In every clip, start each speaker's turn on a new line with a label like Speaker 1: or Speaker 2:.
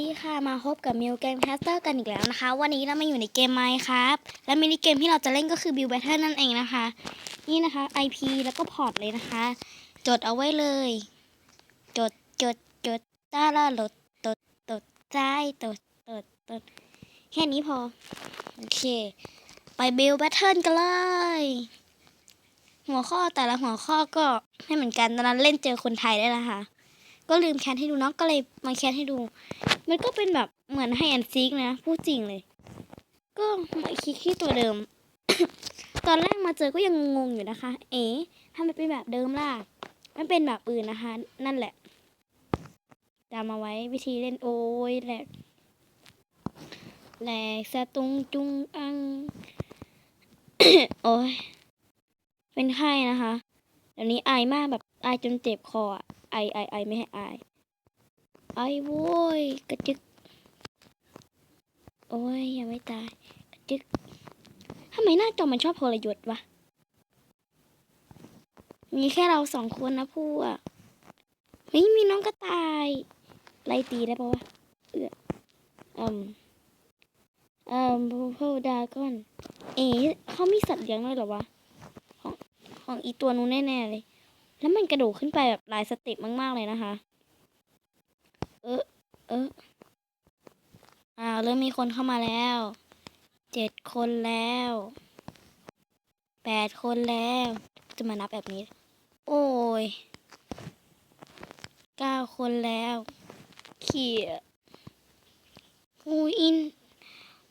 Speaker 1: ดีค่ะมาพบกับมิวเกมแคสเตอร์กันอีกแล้วนะคะ วันนี้เรามาอยู่ในเกมไมค์ครับ และมินิเกมที่เราจะเล่นก็คือบิวแบทเทิลนั่นเองนะคะ นี่นะคะ IP แล้วก็พอร์ตเลยนะคะ จดเอาไว้เลย จดจดจดตาละลดตดตดใจตดตดตดแค่นี้พอ โอเค ไปบิวแบทเทิลกันเลย หัวข้อแต่ละหัวข้อก็ไม่เหมือนกันตอนนั้นเล่นเจอคนไทยได้นะคะก็ลืมแคสให้ดูเน้องก็เลยมาแคสให้ดู มันก็เป็นแบบเหมือนให้แอนซีกนะ พูดจริงเลย ก็มาคลิกที่ตัวเดิม ตอนแรกมาเจอก็ยังงงอยู่นะคะ เอ๊ทำไมเป็นแบบเดิมล่ะมันเป็นแบบอื่นนะคะ นั่นแหละจำมาไว้วิธีเล่นโอ้ยแหลกแหลกสะตุงจุงอัง โอ้ยเป็นไข้นะคะเดี๋ยวนี้ไอมากแบบไอจนเจ็บคอไอไอไอไม่ให้ไอ ไอ้โว้ยกระจึก โอ้ยยังไม่ตาย กระจึกทำไมหน้าจอมันชอบพลยศวะ มีแค่เราสองคนนะพูอะเฮ้ยมีน้องกระต่าย ไล่ตีได้ปะวะ เอืออืมอืมพวดาก้อน เอ๋เขามีสัตว์เลี้ยงด้วยเหรอวะ ของของอีตัวนู้นแน่ๆเลย แล้วมันกระโดดขึ้นไปแบบหลายสเต็ปมากๆเลยนะคะ เออเอออ้าวเริ่มมีคนเข้ามาแล้ว เจ็ดคนแล้ว แปดคนแล้ว จะมานับแบบนี้ โอ้ยเก้าคนแล้ว เขี่ยอูอิน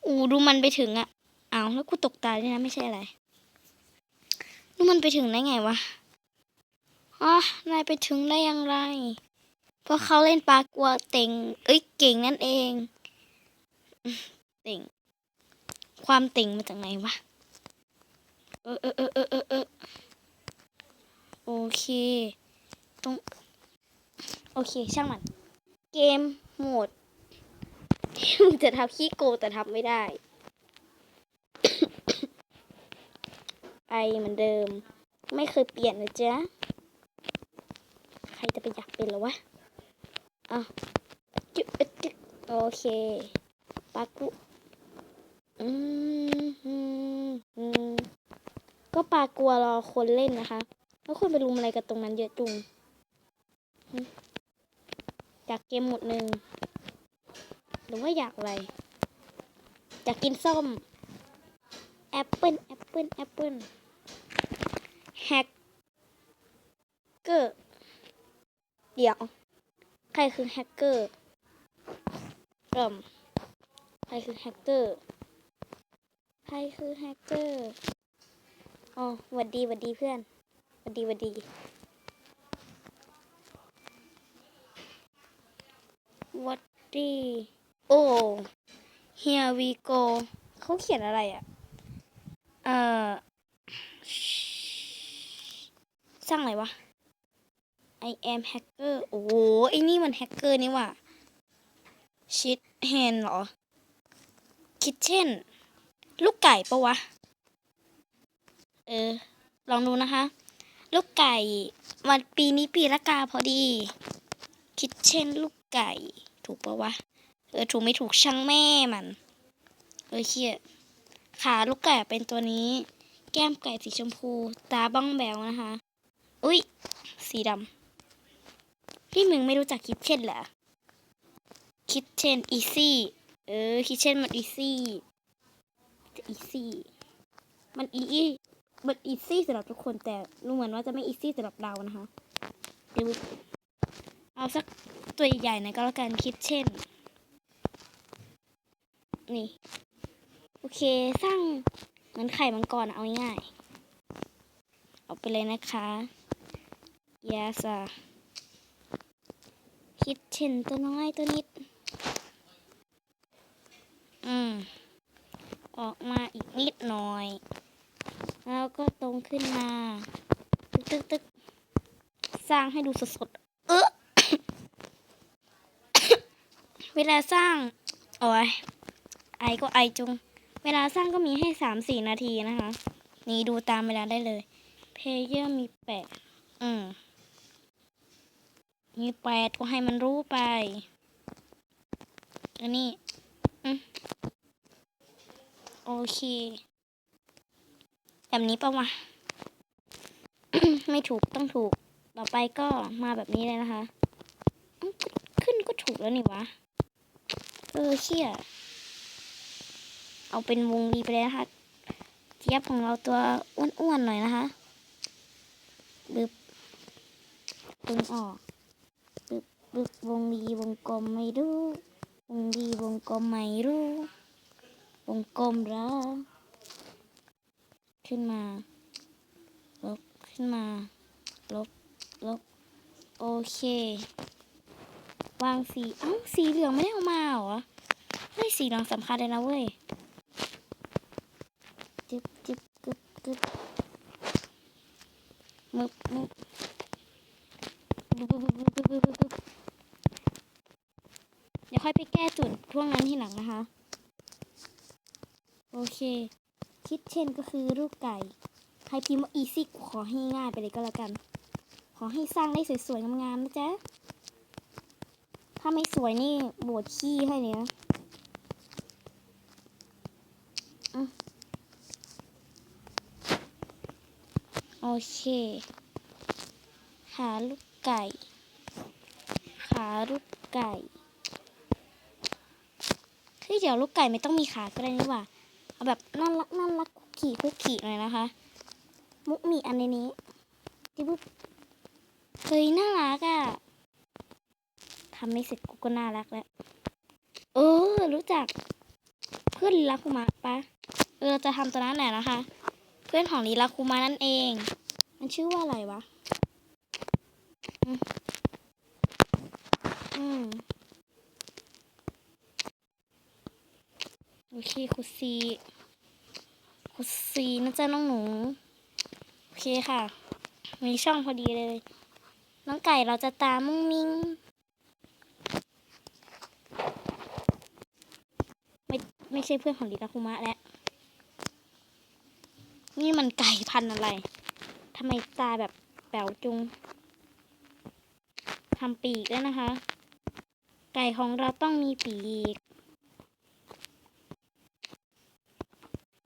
Speaker 1: อูดูมันไปถึงอะอ้าวแล้วกูตกตายด้วยนะ ไม่ใช่อะไรดูมันไปถึงได้ไงวะอ๋อนายไปถึงได้อยังไร เพราะเขาเล่นปลากัวเต่ง เอ้ยเก่งนั่นเอง เต่ง ความเต่งมาจากไหนวะ เออเออเออเออเออเออโอเค ตรง โอเค ช่างมัน เกมโหมดจะทำขี้โกแต่ทำไม่ได้ไอเหมือนเดิม ไม่เคยเปลี่ยนนะจ๊ะ ใครจะไปอยากเป็นหรอวะ อะจึ๊กอึ๊ดจึ๊โอเคปากุอืมอืมอืมก็ปากลัวรอคนเล่นนะคะแล้วคนไปรุมอะไรกันตรงนั้นเยอะจุงหึอยากเกมหมดหนึ่งหรือว่าอยากอะไรอยากกินส้มแอปเปิลแอปเปิลแอปเปิลแฮกเกอร์เดี๋ยว ใครคือแฮกเกอร์เอิ่มใครคือแฮกเกอร์ ใครคือแฮกเกอร์อ๋อหวัดดีหวัดดีเพื่อนหวัดดีหวัดดีหวัดดี โอ้ here we go เขาเขียนอะไรอะ่ะ เอ่อ สร้างอะไรวะ I am hacker โอ้โหไอ้นี่มันแฮกเกอร์นี่ว่าชิดแฮนเหรอ คิดเช่น ลูกไก่ปะวะ เออ ลองดูนะคะ ลูกไก่วันปีนี้ปีละกาพอดี คิดเช่น ลูกไก่ ถูกปะวะ เออ ถูกไม่ถูกช่างแม่มัน เออเชี่ยขาลูกไก่เป็นตัวนี้ แก้มไก่สีชมพู ตาบ้องแบวนะคะ อุ้ย สีดำ พี่มึงไม่รู้จักคิดเช่นเหรอคิดเช่นอีซี่เออคิดเช่นมันอีซี่จะอีซี่มันอีอีมันอีซี่สำหรับทุกคนแต่รู้เหมือนว่าจะไม่อีซี่สำหรับเรานะคะเดี๋ยวเอาสักตัวใหญ่ๆน่อยก็แล้วกันคิดเช่น นี่ โอเคสร้างเหมือนไข่มังกรเอาง่ายๆเอาไปเลยนะคะยาซา คิดเช่นตัวน้อยตัวนิด อืม ออกมาอีกนิดหน่อย แล้วก็ตรงขึ้นมา ตึกตึกตึกสร้างให้ดูสดๆเออเวลาสร้าง โอ้ยไอก็ไอจุง เวลาสร้างก็มีให้สามสี่นาทีนะคะ นี่ดูตามเวลาได้เลย เพลเยอร์มีแปดอืม มีแปดก็ให้มันรู้ไป อันนี้อืมโอเค แบบนี้ปะวะ ไม่ถูกต้องถูก ต่อไปก็มาแบบนี้เลยนะคะ ขึ้นก็ถูกแล้วนี่วะ เออเชี่ย เอาเป็นวงรีไปเลยนะคะเจี๊ยบของเราตัวอ้วนๆหน่อยนะคะ บึบดึงออก บึบบึบวงรีวงกลมไม่รู้ วงรีวงกลมไม่รู้ วงกลมแล้วขึ้นมา ลบขึ้นมา ลบ ลบ โอเค วางสีเอ้าสีเหลืองไม่ได้เอามาเหรอ เฮ้ย สีเหลืองสำคัญเลยนะเว้ยจึ๊บจึ๊บกึบกึบมึบมึบบบึบบึบบึบบึบบึบบึบเดี๋ยว ค่อยไปแก้จุดท่วงนั้นทีหลังนะคะ โอเค คิดเช่นก็คือรูปไก่ ใครพิมพ์ว่าอีซี่ขอให้ง่ายไปเลยก็แล้วกัน ขอให้สร้างได้สวยๆงามๆนะจ๊ะ ถ้าไม่สวยนี่โบดขี้ให้เลยนะโอเคขาลูกไก่ขาลูกไก่ ฮ้ยเดี๋ยวลูกไก่ไม่ต้องมีขาก็ได้นี่หว่าเอาแบบน่ารักน่ารักคุกกี้คุกกี้หน่อยนะคะ มุกมีอันในนี้ที่ปุ๊บเฮ้ยน่ารักอะ่ะทำไม่เสร็จกูก็น่ารักแล้วเออ รู้จัก เพื่อนลีลาคุมะปะเออจะทำตัวนั้นแหละนะคะ เพื่อนของลีลาคุมะนั่นเอง มันชื่อว่าอะไรวะ อืมอืม โอเคคุดซีคุดซีนะจ๊ะน้องหนู โอเคค่ะ มีช่องพอดีเลย น้องไก่เราจะตามมุ้งมิงไม่ไม่ใช่เพื่อนของลิตาคุมะแล้ว นี่มันไก่พันอะไรทำไมตาแบบแป๋วจุงทำปีกด้วยนะคะ ไก่ของเราต้องมีปีก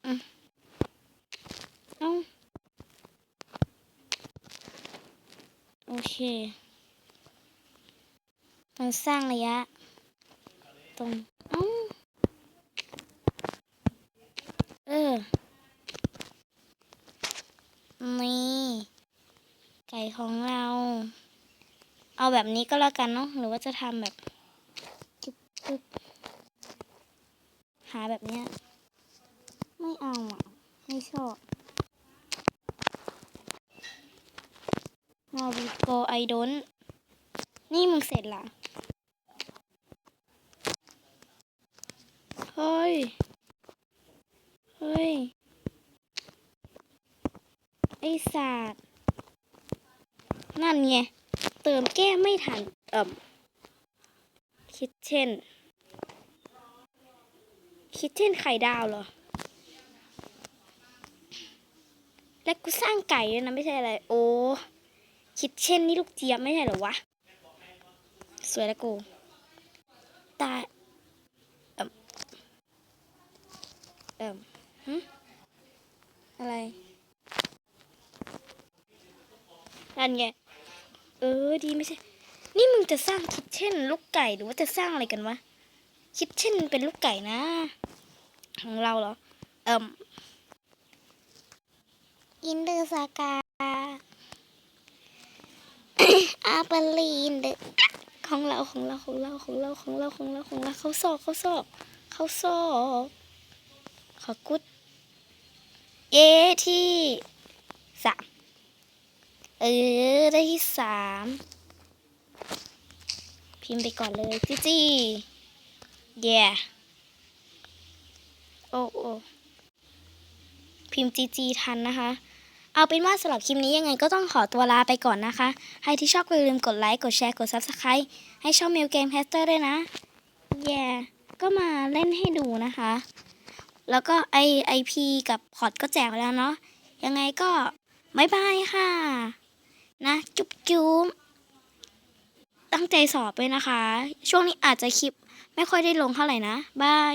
Speaker 1: อืมเอ้า โอเคมันสร้างระยะ ตรงอเออ นี่ ไก่ของเรา เอาแบบนี้ก็แล้วกันเนาะ หรือว่าจะทำแบบจุ๊บจุ๊บหาแบบเนี้ย ไม่เอาอะ ไม่ชอบ นารูโกไอดนนี่มึงเสร็จละเฮ้ย เฮ้ย ไอศาสตร์นั่นไง เติมแก้ไม่ทันเอ่มคิดเช่น คิดเช่นไข่ดาวเหรอ และกูสร้างไก่ด้วยนะ ไม่ใช่อะไร โอ้ คิดเช่นนี่ลูกเจี๊ยบไม่ใช่หรอวะ สวยแล้วกูตาเอ่มเอ่มหึอะไรนั่นไง เออดีไม่ใช่ นี่มึงจะสร้างคิดเช่น ลูกไก่หรือว่าจะสร้างอะไรกันวะ คิดเช่นเป็นลูกไก่นะ ของเราเหรอ เอ่มอินเดอร์สกา อาปาลีนเดของเราของเราของเราของเราของเราของเราของเราเขาซอกเขาซอกเขาซอกขอกุดเอที่สามเออได้ที่สามพิมพ์ไปก่อนเลยจีจีเย่โอ้โอพิมพ์จีจีทันนะคะ เอาเป็นว่าสำหรับคลิปนี้ยังไงก็ต้องขอตัวลาไปก่อนนะคะ ใครที่ชอบอย่าลืมกดไลค์ กดแชร์ กด Subscribe ให้ช่อง Mail Game Caster ด้วยนะ แย่ก็มาเล่นให้ดูนะคะ แล้วก็ไอไอพีกับพอร์ตก็แจกไปแล้วเนาะ ยังไงก็บายบายค่ะ นะ จุ๊บจุ๊บตั้งใจสอบด้วยนะคะ ช่วงนี้อาจจะคลิปไม่ค่อยได้ลงเท่าไหร่นะ บาย